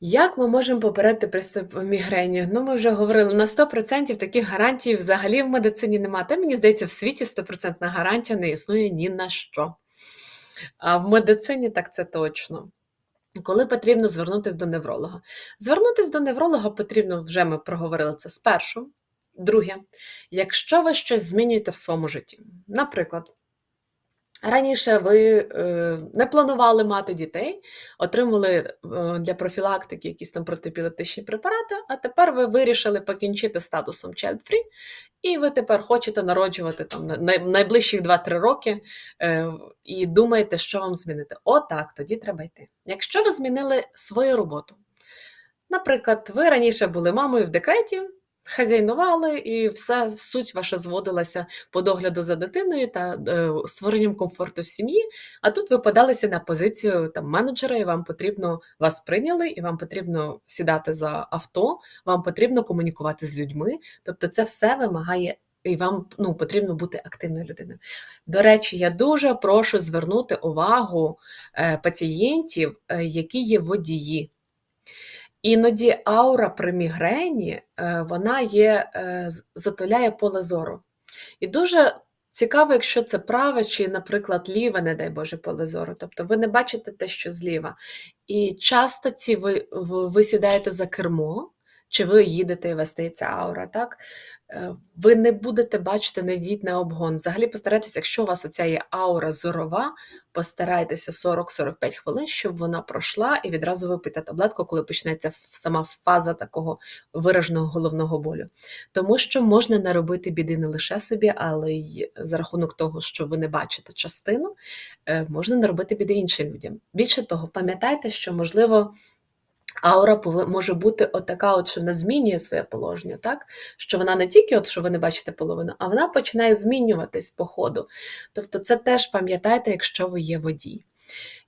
Як ми можемо попередити приступ мігрені? Ну, ми вже говорили, на 100% таких гарантій взагалі в медицині немає. Та мені здається, в світі 100% гарантія не існує ні на що. А в медицині так це точно. Коли потрібно звернутися до невролога? Звернутися до невролога потрібно, вже ми проговорили це спершу. Друге, якщо ви щось змінюєте в своєму житті, наприклад, Раніше ви е, не планували мати дітей, отримали е, для профілактики якісь там протипілептичні препарати, а тепер ви вирішили покінчити статусом child-free, і ви тепер хочете народжувати там най- найближчих 2-3 роки е, і думаєте, що вам змінити. Отак, тоді треба йти. Якщо ви змінили свою роботу, наприклад, ви раніше були мамою в декреті, хазяйнували, і вся суть ваша зводилася по догляду за дитиною та е, створенням комфорту в сім'ї. А тут ви подалися на позицію там менеджера, і вам потрібно вас прийняли, і вам потрібно сідати за авто, вам потрібно комунікувати з людьми. Тобто, це все вимагає. І вам ну, потрібно бути активною людиною. До речі, я дуже прошу звернути увагу е, пацієнтів, е, які є водії. Іноді аура при мігрені е, вона є, е, затуляє поле зору. І дуже цікаво, якщо це праве чи, наприклад, ліве, не дай Боже, поле зору. Тобто ви не бачите те, що зліва. І часто ці ви, ви сідаєте за кермо, чи ви їдете і ця аура, так? Е, ви не будете бачити, не йдіть на обгон. Взагалі постарайтеся, якщо у вас оця є аура зорова, постарайтеся 40-45 хвилин, щоб вона пройшла, і відразу випийте таблетку, коли почнеться сама фаза такого вираженого головного болю. Тому що можна наробити біди не лише собі, але й за рахунок того, що ви не бачите частину, е, можна наробити біди іншим людям. Більше того, пам'ятайте, що можливо. Аура може бути отака, от, що вона змінює своє положення, так? Що вона не тільки, от, що ви не бачите половину, а вона починає змінюватись по ходу. Тобто, це теж пам'ятайте, якщо ви є водій.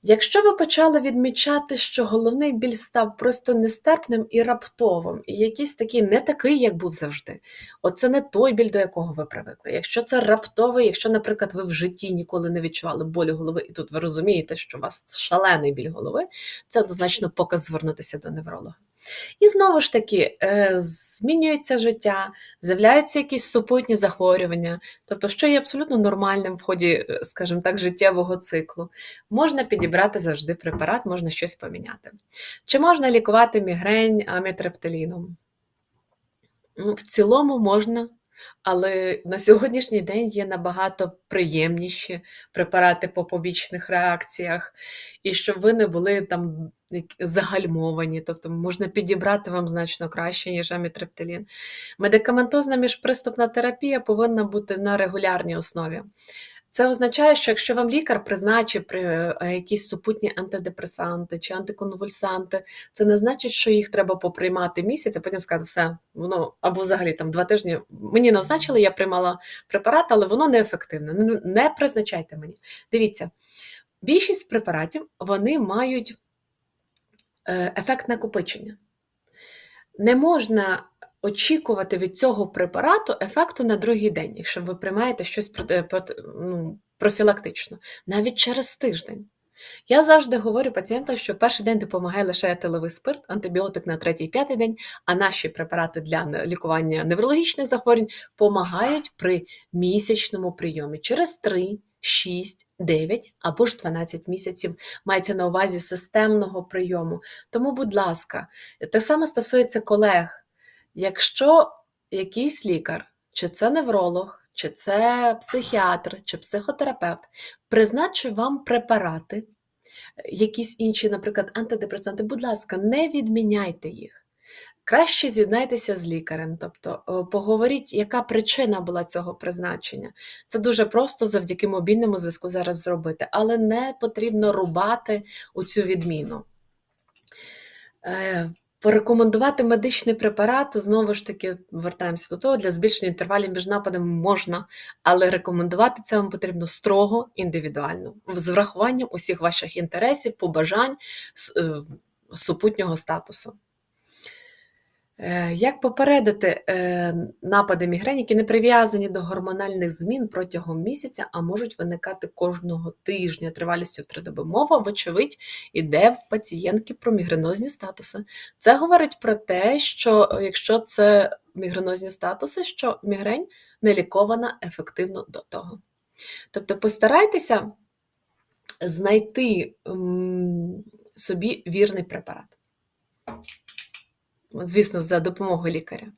Якщо ви почали відмічати, що головний біль став просто нестерпним і раптовим, і якийсь такий не такий, як був завжди, оце не той біль, до якого ви привикли. Якщо це раптовий, якщо, наприклад, ви в житті ніколи не відчували болю голови, і тут ви розумієте, що у вас шалений біль голови, це однозначно показ звернутися до невролога. І знову ж таки, е, змінюється життя, з'являються якісь супутні захворювання, тобто, що є абсолютно нормальним в ході, е, скажімо так, життєвого циклу. Можна підібрати завжди препарат, можна щось поміняти. Чи можна лікувати мігрень амітрептиліном? В цілому можна. Але на сьогоднішній день є набагато приємніші препарати по побічних реакціях, і щоб ви не були там загальмовані, тобто можна підібрати вам значно краще, ніж амітрептилін. Медикаментозна міжприступна терапія повинна бути на регулярній основі. Це означає, що якщо вам лікар призначив е, якісь супутні антидепресанти чи антиконвульсанти, це не значить, що їх треба поприймати місяць, а потім сказати, все, воно або взагалі там два тижні мені назначили, я приймала препарат, але воно неефективне. Не призначайте мені. Дивіться, більшість препаратів вони мають е, ефект накопичення. Не можна очікувати від цього препарату ефекту на другий день, якщо ви приймаєте щось ну, профілактично, навіть через тиждень. Я завжди говорю пацієнтам, що в перший день допомагає лише етиловий спирт, антибіотик на третій п'ятий день, а наші препарати для лікування неврологічних захворювань допомагають при місячному прийомі через 3, 6, 9 або ж 12 місяців мається на увазі системного прийому. Тому, будь ласка, те саме стосується колег. Якщо якийсь лікар, чи це невролог, чи це психіатр, чи психотерапевт, призначив вам препарати, якісь інші, наприклад, антидепресанти, будь ласка, не відміняйте їх. Краще з'єднайтеся з лікарем, тобто поговоріть, яка причина була цього призначення. Це дуже просто завдяки мобільному зв'язку зараз зробити, але не потрібно рубати у цю відміну. Порекомендувати медичний препарат, знову ж таки, вертаємося до того, для збільшення інтервалів між нападами можна, але рекомендувати це вам потрібно строго індивідуально, з врахуванням усіх ваших інтересів, побажань, е, супутнього статусу. Е, Як попередити е, напади мігрені, які не прив'язані до гормональних змін протягом місяця, а можуть виникати кожного тижня тривалістю в три доби? Мова, вочевидь, іде в пацієнтки про мігренозні статуси. Це говорить про те, що е, якщо це мігренозні статуси, що мігрень не лікована ефективно до того. Тобто постарайтеся знайти собі вірний препарат. Звісно, за допомогою лікаря.